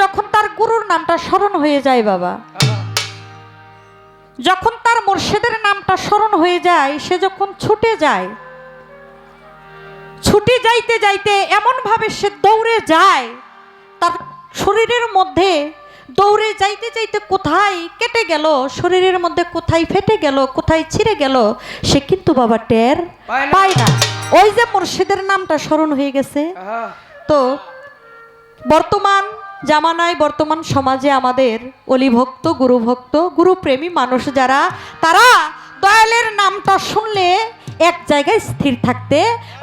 যখন তার গুরুর নামটা স্মরণ হয়ে যায় বাবা যখন তার মুর্শিদের নামটা স্মরণ হয়ে যায় সে যখন ছুটে যায় ছুটে যাইতে যাইতে এমনভাবে সে দৌড়ে যায় তার শরীরের মধ্যে দৌড়ে যাইতে যাইতে কোথায় কেটে গেল শরীরের মধ্যে কোথায় ফেটে গেল কোথায় ছিঁড়ে গেল সে কিন্তু বাবা টের পায় না। ওই যে মুর্শিদের নামটা স্মরণ হয়ে গেছে। তো বর্তমান জামানায় বর্তমান সমাজে আমাদের অলিভক্ত, গুরুভক্ত, গুরুপ্রেমী মানুষ যারা, তারা দয়ালের নামটা শুনলে এক জায়গায় স্থির থাকতে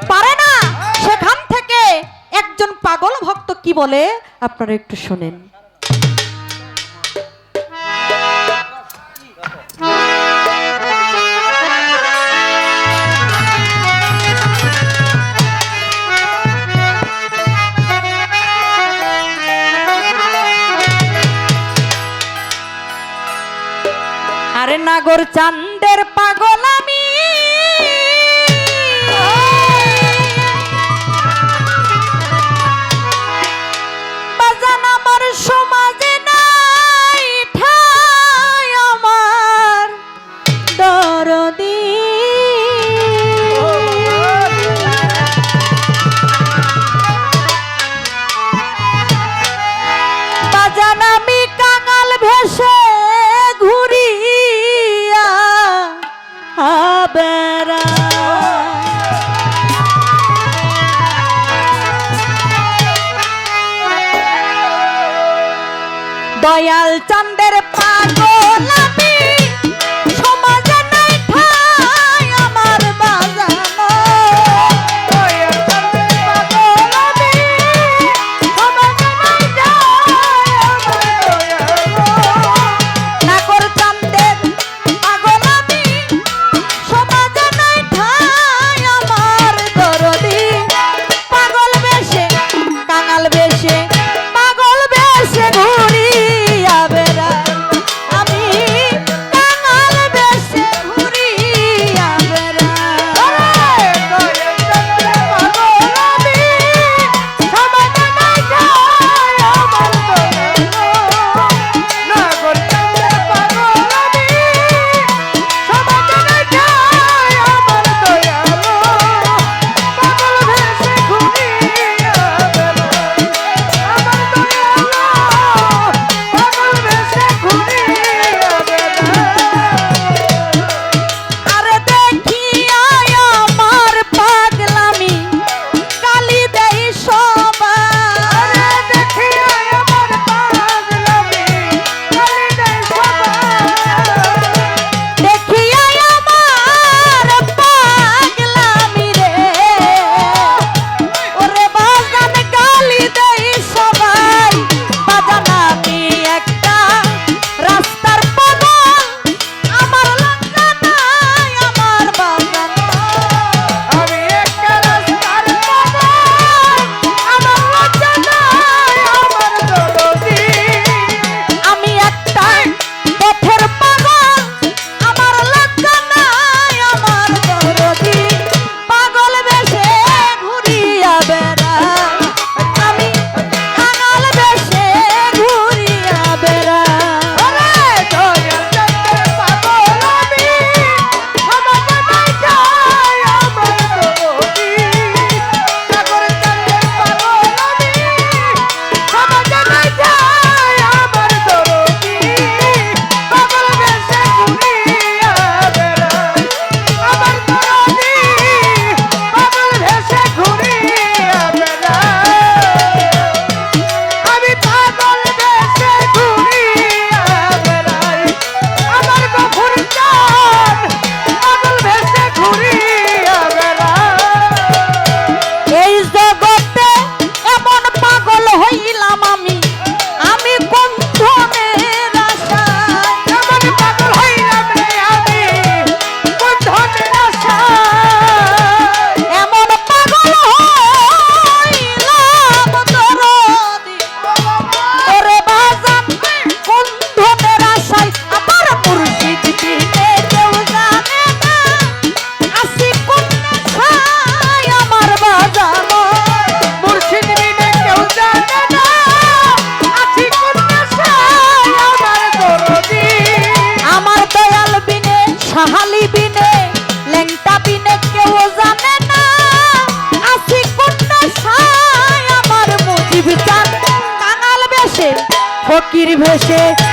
পারে না। সেখান থেকে একজন পাগল ভক্ত কি বলে? আপনারা একটু শোনেন। নাগর চান্দের পাগল আমি। দয়াল চন্দের ভেসে